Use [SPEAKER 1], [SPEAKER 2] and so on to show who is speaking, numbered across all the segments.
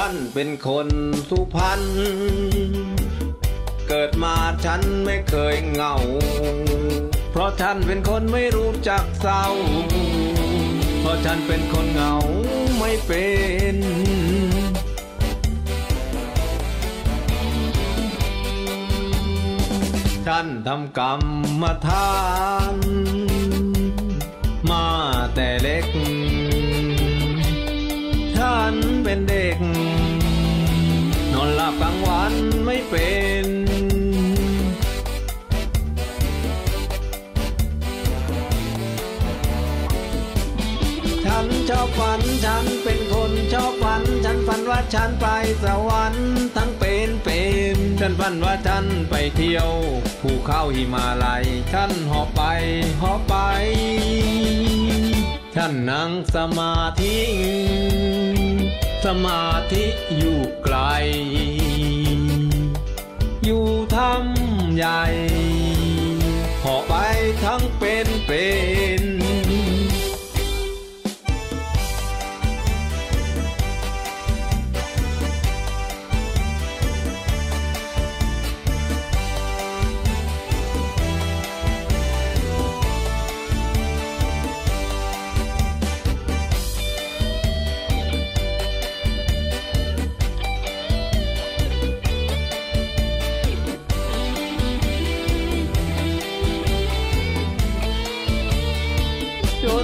[SPEAKER 1] ฉันเป็นคนสุพรรณ เกิดมาฉันไม่เคยเหงา เพราะฉันเป็นคนไม่รู้จักเศร้า เพราะฉันเป็นคนเหงาไม่เป็นฉันทำกรรมฐาน มาแต่เล็ก ฉันเป็นเด็ก ฉันชอบฝัน ฉันเป็นคนชอบฝัน ฉันฝันว่าฉันไปสวรรค์ทั้งเป็นเป็นฉันฝันว่าฉันไปเที่ยวภูเขาหิมาลัย ฉันหอบไปหอบไป ฉันนั่งสมาธิ สมาธิอยู่ไกล อยู่ทำใหญ่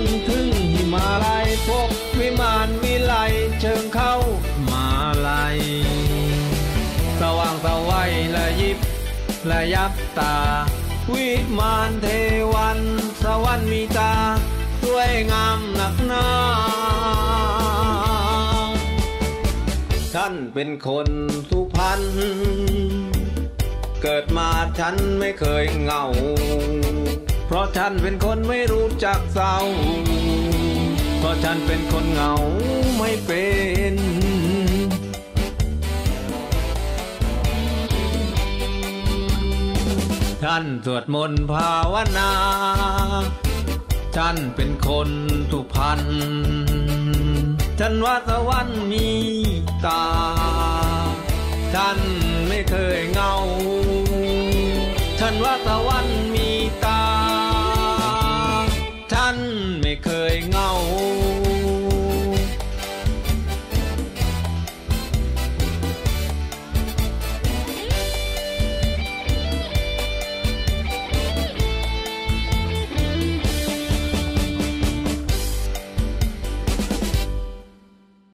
[SPEAKER 1] นถึงหิมาลัยพบวิมานวิไลเชิงเข้ามาลัยสว่างสวัยละยิบละยับตา วิมานเทวัน สวรรค์มีตา สวยงามหนักหนาฉันเป็นคนสุพรรณเกิดมาฉันไม่เคยเหงา เพราะฉันเป็นคนไม่รู้จักเศร้า เพราะฉันเป็นคนเหงาไม่เป็นฉันสวดมนต์ภาวนา ฉันเป็นคนสุพรรณ ฉันว่าสวรรค์มีตา ฉันไม่เคยเงา ฉันว่าสวรรค์